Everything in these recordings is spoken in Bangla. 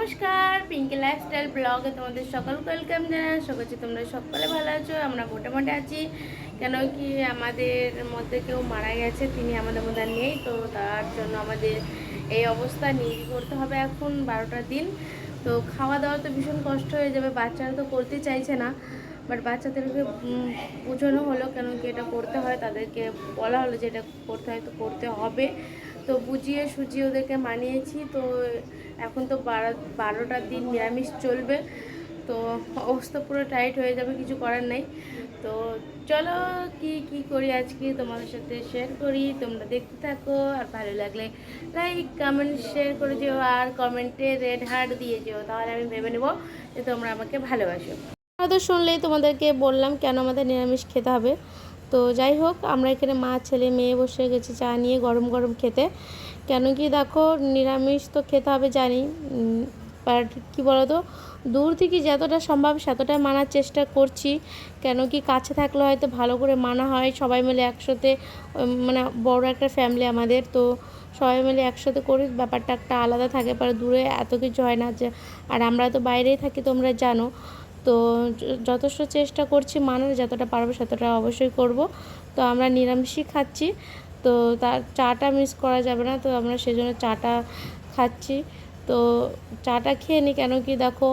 নমস্কার পিঙ্কি লাইফস্টাইল ব্লগে তোমাদের সকল ওয়েলকাম জানাই। আশা করছি তোমরা সকলে ভালো আছো, আমরা মোটামুটি আছি। কেন কি আমাদের মধ্যে কেউ মারা গেছে, তিনি আমাদের মধ্যে নেই, তো তার জন্য আমাদের এই অবস্থা নিয়ে করতে হবে এখন, বারোটা দিন। তো খাওয়া দাওয়া তো ভীষণ কষ্ট হয়ে যাবে, বাচ্চারা তো করতে চাইছে না। বাট বাচ্চাদেরকে বোঝানো হলো কেন কি এটা করতে হয়, তাদেরকে বলা হলো যে এটা করতে হয়, তো করতে হবে। তো বুঝিয়ে সুজিয়ে ওদেরকে মানিয়েছি। তো এখন তো বারো, বারোটা দিন নিরামিষ চলবে। তো অবস্থা পুরো টাইট হয়ে যাবে, কিছু করার নেই। তো চলো কি কি করি আজকে তোমাদের সাথে শেয়ার করি। তোমরা দেখতে থাকো, আর ভালো লাগলে লাইক কমেন্ট শেয়ার করে যেও, আর কমেন্টে রেড হার্ট দিয়ে যেও। তাহলে আমি ভেবে নেব যে তোমরা আমাকে ভালোবাসো। তো শুনলেই তোমাদেরকে বললাম কেন আমাদের নিরামিষ খেতে হবে। তো যাই হোক, আমরা এখানে মা, ছেলে, মেয়ে বসে গেছি চা নিয়ে গরম গরম খেতে। কেন কি দেখো, নিরামিষ তো খেতে হবে জানি। বাট কী বলো তো দূর থেকে যতটা সম্ভব সেতটাই মানার চেষ্টা করছি। কেন কি কাছে থাকলে হয়তো ভালো করে মানা হয়। সবাই মিলে একসাথে মানে বড় একটা ফ্যামিলি আমাদের। তো সবাই মিলে একসাথে করি ব্যাপারটা একটা আলাদা থাকে পরে দূরে এত কিছু হয় না যে, আর আমরা তো বাইরেই থাকি, তোমরা জানো। তো যথেষ্ট চেষ্টা করছি মানার যতটা পারব ততটা অবশ্যই করব। তো আমরা নিরামিষই খাচ্ছি, তো তার চাটা মিস করা যাবে না, তো আমরা সেজন্য চাটা খাচ্ছি। তো চাটা খেয়ে নিই কেন কি দেখো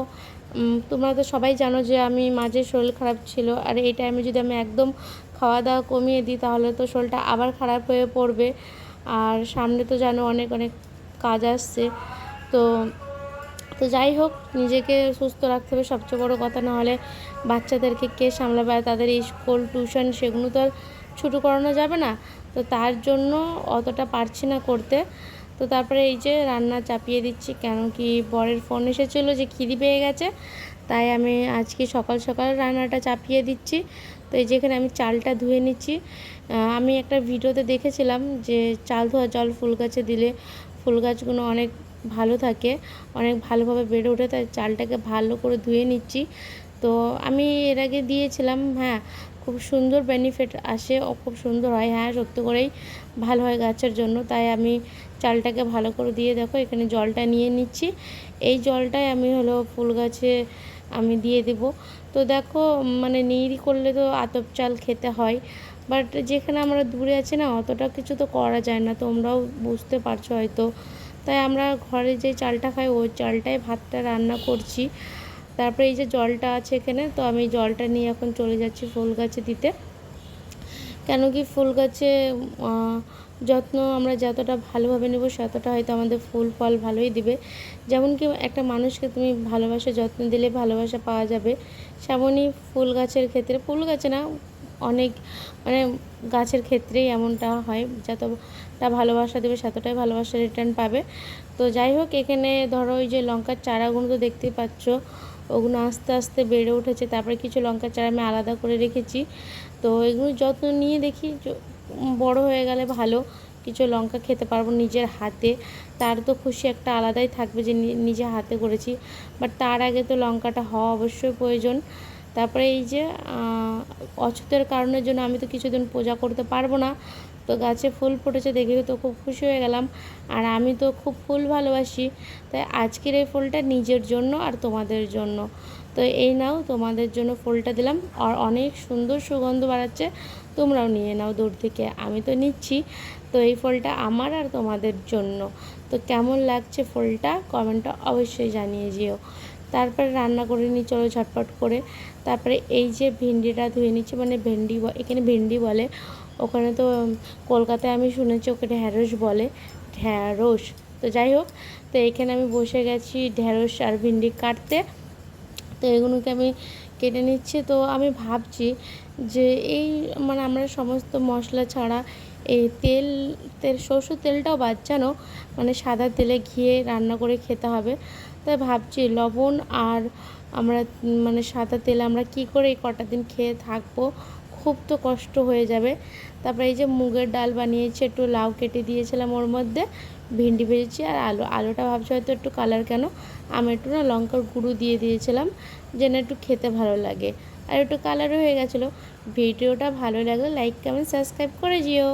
তোমরা তো সবাই জানো যে আমি মাঝে শরীর খারাপ ছিল, আর এই টাইমে যদি আমি একদম খাওয়া দাওয়া কমিয়ে দিই, তাহলে তো শরীরটা আবার খারাপ হয়ে পড়বে। আর সামনে তো জানো অনেক অনেক কাজ আসছে, তো তো যাই হোক, নিজেকে সুস্থ রাখতে হবে। সবচেয়ে বড় কথা না হলে বাচ্চাদেরকে কে সামলাবে আর তাদের স্কুল, টিউশন সেগুলো তো আর ছুটো করানো যাবে না। তো তার জন্য অতটা পারছি না করতে। তো তারপরে এই যে রান্না চাপিয়ে দিচ্ছি, কেন কি বরের ফোন এসেছিল যে খিদি পেয়ে গেছে। তাই আমি আজকে সকাল সকাল রান্নাটা চাপিয়ে দিচ্ছি। তো এই যেখানে আমি চালটা ধুয়ে নিচ্ছি। আমি একটা ভিডিওতে দেখেছিলাম যে চাল ধোয়া জল ফুল গাছে দিলে ফুল গাছগুলো অনেক ভালো থাকে, অনেক ভালোভাবে বেড়ে ওঠে, তাই চালটাকে ভালো করে ধুয়ে নিচ্ছি। তো আমি এর আগে দিয়েছিলাম হ্যাঁ খুব সুন্দর বেনিফিট আসে ও খুব সুন্দর হয় হ্যাঁ সত্যি করেই ভালো হয় গাছের জন্য। তাই আমি চালটাকে ভালো করে দিয়ে দেখো, এখানে জলটা নিয়ে নিচ্ছি। এই জলটাই আমি হলো ফুল গাছে আমি দিয়ে দেব। তো দেখো মানে নিরি করলে তো আতপ চাল খেতে হয় বাট যেখানে আমরা দূরে আছি না, অতটা কিছু তো করা যায় না। তোমরাও বুঝতে পারছ হয়তো। তাই আমরা ঘরে যে চালটা খাই, ওই চালটাই ভাতটা রান্না করছি। তারপরে এই যে জলটা আছে এখানে, তো আমি জলটা নিয়ে এখন চলে যাচ্ছি ফুল গাছে দিতে। কেন কি ফুল গাছে যত্ন আমরা যতটা ভালোভাবে নেব ততটা হয়তো আমাদের ফুল ফল ভালোই দিবে। যেমন কি একটা মানুষকে তুমি ভালোবাসা, যত্ন দিলে ভালোবাসা পাওয়া যাবে। সেমনই ফুল গাছের ক্ষেত্রে, ফুল গাছে না অনেক মানে গাছের ক্ষেত্রেই এমনটা হয় যতটা ভালোবাসা দেবে ততটাই ভালোবাসা রিটার্ন পাবে। তো যাই হোক, এখানে ধরো ওই যে লঙ্কার চারাগুলো তো দেখতেই পাচ্ছ, ওগুলো আস্তে আস্তে বেড়ে উঠেছে, তারপরে কিছু লঙ্কার চারা আমি আলাদা করে রেখেছি। তো এগুলো যত্ন নিয়ে দেখি বড় হয়ে গেলে ভালো, কিছু লঙ্কা খেতে পারব নিজের হাতে। তার তো খুশি একটা আলাদাই থাকবে যে নিজে হাতে করেছি। বাট তার আগে তো লঙ্কাটা হওয়া অবশ্যই প্রয়োজন। তারপরে এই যে অছুতের কারণের জন্য আমি তো কিছুদিন পূজা করতে পারব না। তো গাছে ফুল ফুটেছে দেখে তো খুব খুশি হয়ে গেলাম। আর আমি তো খুব ফুল ভালোবাসি। তাই আজকের এই ফুলটা নিজের জন্য আর তোমাদের জন্য। তো এই নাও, তোমাদের জন্য ফুলটা দিলাম। আর অনেক সুন্দর সুগন্ধ বাড়াচ্ছে। তোমরাও নিয়ে নাও দূর থেকে। আমি তো নিচ্ছি। তো এই ফুলটা আমার আর তোমাদের জন্য। তো কেমন লাগছে ফুলটা? কমেন্টটা অবশ্যই জানিয়ে যেও। তারপরে রান্না করে নিই, চলো ঝটপট করে। তারপরে এই যে ভেন্ডিটা ধুয়ে নিচ্ছি মানে ভেন্ডি এখানে ভেন্ডি বলে। ওখানে তো কলকাতায় আমি শুনেছি ওকে ঢ্যাঁড়স বলে। ঢ্যাঁড়স, তো যাই হোক, তো এখানে আমি বসে গেছি ঢ্যাঁড়স আর ভেন্ডি কাটতে। তো এগুলোকে আমি কেটে নিচ্ছি। তো আমি ভাবছি যে এই মানে আমরা সমস্ত মশলা ছাড়া এই তেল তেল, সরষের তেলটাও বাদ জানো মানে সাদা তেলে ঘিয়ে রান্না করে খেতে হবে। তাই ভাবছি লবণ আর আমরা মানে সাদা তেল আমরা কি করে এই কটা দিন খেয়ে থাকব? খুব তো কষ্ট হয়ে যাবে। তারপরে এই যে মুগের ডাল বানিয়েছি, একটু লাউ কেটে দিয়েছিলাম ওর মধ্যে, ভেন্ডি ভেজেছি আর আলু। আলুটা ভাবছি হয়তো একটু কালার কেন, আমি একটু না লঙ্কার গুঁড়ো দিয়ে দিয়েছিলাম, যেন একটু খেতে ভালো লাগে। আর একটু কালারও হয়ে গেছিল। ভিডিওটা ভালো লাগলে লাইক কমেন্ট সাবস্ক্রাইব করে যেও